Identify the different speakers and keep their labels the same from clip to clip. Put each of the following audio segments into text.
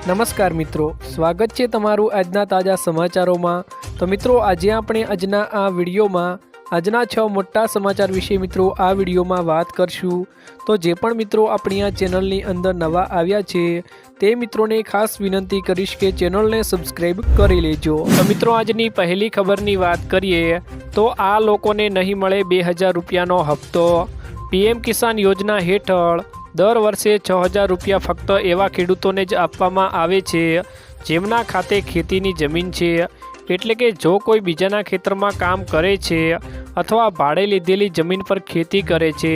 Speaker 1: નમસ્કાર મિત્રો, સ્વાગત છે તમારું આજના તાજા સમાચારોમાં. તો મિત્રો, આજે આપણે આજના આ વિડીયોમાં, આજના છ મોટા સમાચાર વિશે મિત્રો આ વિડીયોમાં વાત કરશું. તો જે પણ મિત્રો આપણી આ ચેનલની અંદર નવા આવ્યા છે, તે મિત્રોને ખાસ વિનંતી કરીશ કે ચેનલને સબસ્ક્રાઈબ કરી લેજો. તો મિત્રો, આજની પહેલી ખબરની વાત કરીએ, તો આ લોકોને નહીં મળે બે હજાર રૂપિયાનો હપ્તો. પીએમ કિસાન યોજના હેઠળ દર વર્ષે છ હજાર રૂપિયા ફક્ત એવા ખેડૂતોને જ આપવામાં આવે છે, જેમના ખાતે ખેતીની જમીન છે. એટલે કે જો કોઈ બીજાના ખેતરમાં કામ કરે છે અથવા ભાડે લીધેલી જમીન પર ખેતી કરે છે,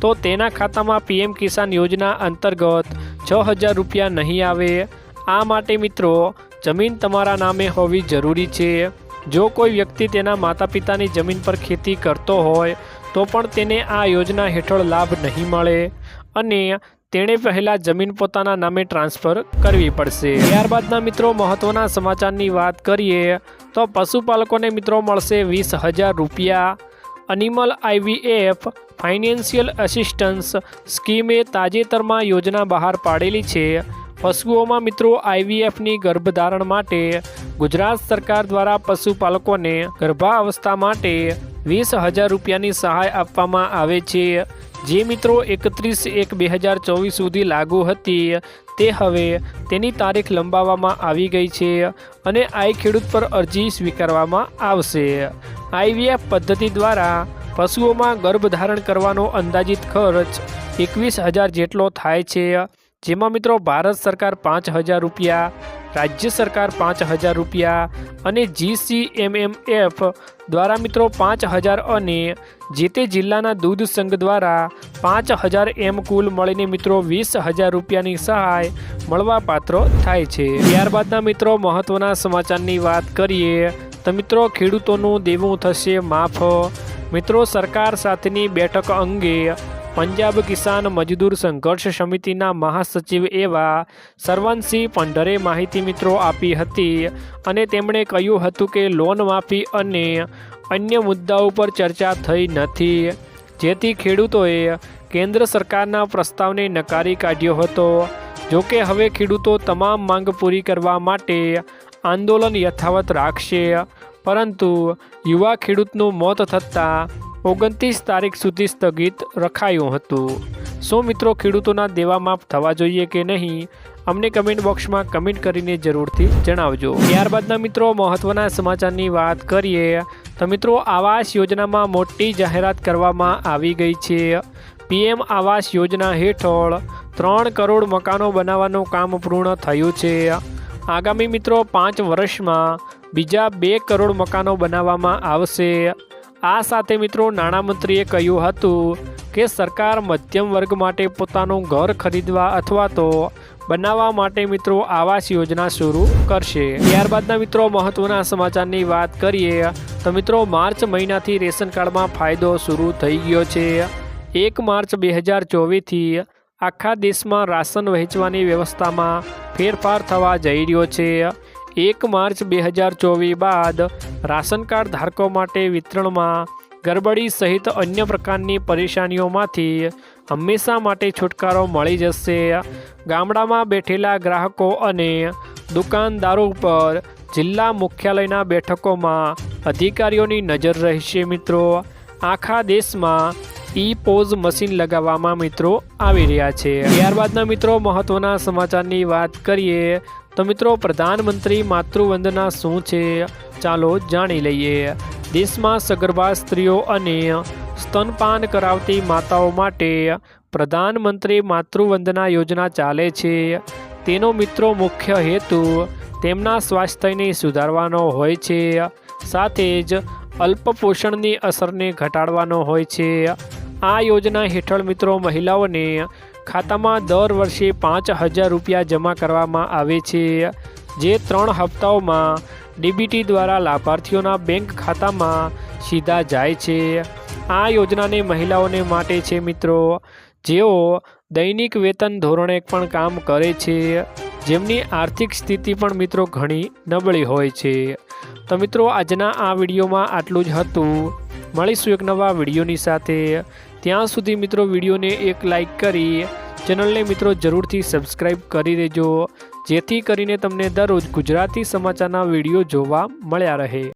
Speaker 1: તો તેના ખાતામાં પીએમ કિસાન યોજના અંતર્ગત છ હજાર રૂપિયા નહીં આવે. આ માટે મિત્રો, જમીન તમારા નામે હોવી જરૂરી છે. જો કોઈ વ્યક્તિ તેના માતા પિતાની જમીન પર ખેતી કરતો હોય, તો પણ તેને આ યોજના હેઠળ લાભ નહીં મળે. અને તેણે પહેલાં જમીન પોતાના નામે ટ્રાન્સફર કરવી પડશે. ત્યારબાદના મિત્રો મહત્ત્વના સમાચારની વાત કરીએ તો પશુપાલકોને મિત્રો મળશે વીસ હજાર રૂપિયા. અનિમલ આઈવીએફ ફાઇનાન્શિયલ અસિસ્ટન્સ સ્કીમે તાજેતરમાં યોજના બહાર પાડેલી છે. પશુઓમાં મિત્રો આઈવીએફની ગર્ભધારણ માટે ગુજરાત સરકાર દ્વારા પશુપાલકોને ગર્ભાવસ્થા માટે વીસ હજાર રૂપિયાની સહાય આપવામાં આવે છે. જે મિત્રો એકત્રીસ એક બે હજાર ચોવીસ સુધી લાગુ હતી, તે હવે તેની તારીખ લંબાવવામાં આવી ગઈ છે અને આઈ ખેડૂત પર અરજી સ્વીકારવામાં આવશે. આઈવીએફ પદ્ધતિ દ્વારા પશુઓમાં ગર્ભધારણ કરવાનો અંદાજિત ખર્ચ એકવીસ હજાર જેટલો થાય છે, જેમાં મિત્રો ભારત સરકાર પાંચ હજાર રૂપિયા રાજ્ય સરકાર પાંચ હજાર રૂપિયા અને જીસીએમએમએફ દ્વારા મિત્રો પાંચ હજાર અને જે તે જિલ્લાના દૂધ સંઘ દ્વારા પાંચ હજાર એમ કુલ મળીને મિત્રો વીસ હજાર રૂપિયાની સહાય મળવા પાત્ર થાય છે. ત્યારબાદના મિત્રો મહત્ત્વના સમાચારની વાત કરીએ તો મિત્રો ખેડૂતોનું દેવું થશે માફ. મિત્રો સરકાર સાથેની બેઠક અંગે પંજાબ કિસાન મજદૂર સંઘર્ષ સમિતિના મહાસચિવ એવા સરવનસિંહ પંઢરે માહિતી મિત્રો આપી હતી અને તેમણે કહ્યું હતું કે લોન માફી અને અન્ય મુદ્દાઓ પર ચર્ચા થઈ નથી. જેથી ખેડૂતોએ કેન્દ્ર સરકારના પ્રસ્તાવને નકારી કાઢ્યો હતો. જોકે હવે ખેડૂતો તમામ માંગ પૂરી કરવા માટે આંદોલન યથાવત રાખશે. પરંતુ યુવા ખેડૂતનું મોત થતાં ઓગણત્રીસ તારીખ સુધી સ્થગિત રખાયું હતું. શું મિત્રો ખેડૂતોના દેવા માફ થવા જોઈએ કે નહીં? અમને કમેન્ટ બોક્સમાં કમેન્ટ કરીને જરૂરથી જણાવજો. ત્યારબાદના મિત્રો મહત્ત્વના સમાચારની વાત કરીએ, તો મિત્રો આવાસ યોજનામાં મોટી જાહેરાત કરવામાં આવી ગઈ છે. પીએમ આવાસ યોજના હેઠળ ત્રણ કરોડ મકાનો બનાવવાનું કામ પૂર્ણ થયું છે. આગામી મિત્રો પાંચ વર્ષમાં બીજા બે કરોડ મકાનો બનાવવામાં આવશે. આ સાથે મિત્રો નાણામંત્રીએ કહ્યું હતું કે સરકાર મધ્યમ વર્ગ માટે પોતાનું ઘર ખરીદવા અથવા તો બનાવવા માટે મિત્રો આવાસ યોજના શરૂ કરશે. ત્યારબાદના મિત્રો મહત્વના સમાચારની વાત કરીએ, તો મિત્રો માર્ચ મહિનાથી રેશન કાર્ડમાં ફાયદો શરૂ થઈ ગયો છે. એક માર્ચ બે હજાર ચોવીસથી આખા દેશમાં રાશન વહેંચવાની વ્યવસ્થામાં ફેરફાર થવા જઈ રહ્યો છે. એક માર્ચ બે હજાર ચોવીસ બાદ રાશન કાર્ડ ધારકો માટે વિતરણમાં ગરબડી સહિત અન્ય પ્રકારની પરેશાનીઓમાંથી હંમેશા માટે છુટકારો મળી જશે. ગામડામાં બેઠેલા ગ્રાહકો અને દુકાનદારો ઉપર જિલ્લા મુખ્યાલયના બેઠકોમાં અધિકારીઓની નજર રહેશે મિત્રો. આખા દેશમાં ઈ પોઝ મશીન લગાવવામાં મિત્રો આવી રહ્યા છે. ત્યારબાદના મિત્રો મહત્વના સમાચારની વાત કરીએ, તો મિત્રો પ્રધાનમંત્રી માતૃવંદના શું છે ચાલો જાણી લઈએ. દેશમાં સગર્ભા સ્ત્રીઓ અને સ્તનપાન કરાવતી માતાઓ માટે પ્રધાનમંત્રી માતૃવંદના યોજના ચાલે છે. તેનો મિત્રો મુખ્ય હેતુ તેમના સ્વાસ્થ્યને સુધારવાનો હોય છે. સાથે જ અલ્પપોષણની અસરને ઘટાડવાનો હોય છે. આ યોજના હેઠળ મિત્રો મહિલાઓને ખાતામાં દર વર્ષે પાંચ હજાર રૂપિયા જમા કરવામાં આવે છે. જે ત્રણ હપ્તાઓમાં ડીબીટી દ્વારા લાભાર્થીઓના બેંક ખાતામાં સીધા જાય છે. આ યોજનાને મહિલાઓને માટે છે મિત્રો. જેઓ દૈનિક વેતન ધોરણે પણ કામ કરે છે. જેમની આર્થિક સ્થિતિ પણ મિત્રો ઘણી નબળી હોય છે. તો મિત્રો આજના આ વિડીયોમાં આટલું જ હતું. મળીશું એક નવા વિડીયોની સાથે. ત્યાં સુધી મિત્રો વિડીયોને એક લાઈક કરી, ચેનલને મિત્રો જરૂરથી સબસ્ક્રાઈબ કરી દેજો, જેથી કરીને તમને દરરોજ ગુજરાતી સમાચારના વીડિયો જોવા મળ્યા રહે.